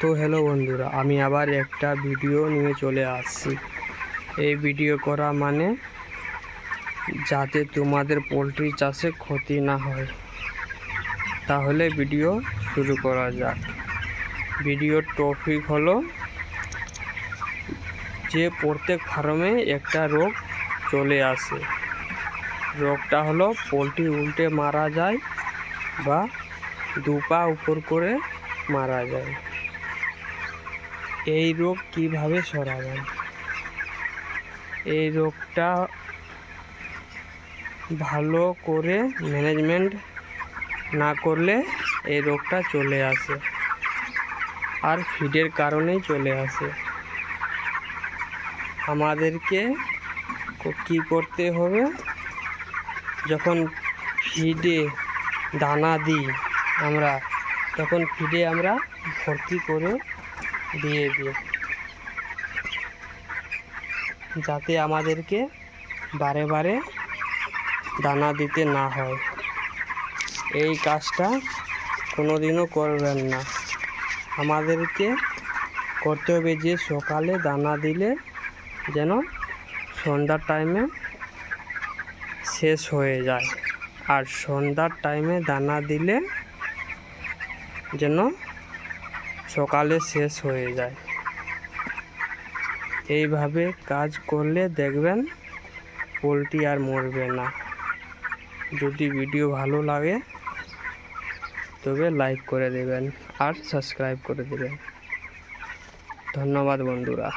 তো হ্যালো বন্ধুরা, আমি আবার একটা ভিডিও নিয়ে চলে আসছি। এই ভিডিও করা মানে যাতে তোমাদের পোলট্রি চাষে ক্ষতি না হয়। তাহলে ভিডিও শুরু করা যাক। ভিডিওর টপিক হলো যে প্রত্যেক ফার্মে একটা রোগ চলে আসে। রোগটা হলো পোলট্রি উল্টে মারা যায় বা দু পা উপর করে মারা যায়। এই রোগ কীভাবে সরাবেন? এই রোগটা ভালো করে ম্যানেজমেন্ট না করলে এই রোগটা চলে আসে আর ফিডের কারণেই চলে আসে। আমাদেরকে ক- করতে হবে? যখন ফিডে দানা দিই আমরা, তখন ফিডে আমরা ভর্তি করে দিয়ে যাতে আমাদেরকে বারে বারে দানা দিতে না হয়। এই কাজটা কোনোদিনও করবেন না। আমাদেরকে করতে হবে যে সকালে দানা দিলে যেন সন্ধ্যার টাইমে শেষ হয়ে যায়। আর সন্ধ্যার টাইমে দানা দিলে যেন সকালে শেষ হয়ে যায়। এইভাবে কাজ করলে দেখবেন পোলট্রি আর মরবে না। যদি ভিডিও ভালো লাগে, তবে লাইক করে দেবেন আর সাবস্ক্রাইব করে দেবেন। ধন্যবাদ বন্ধুরা।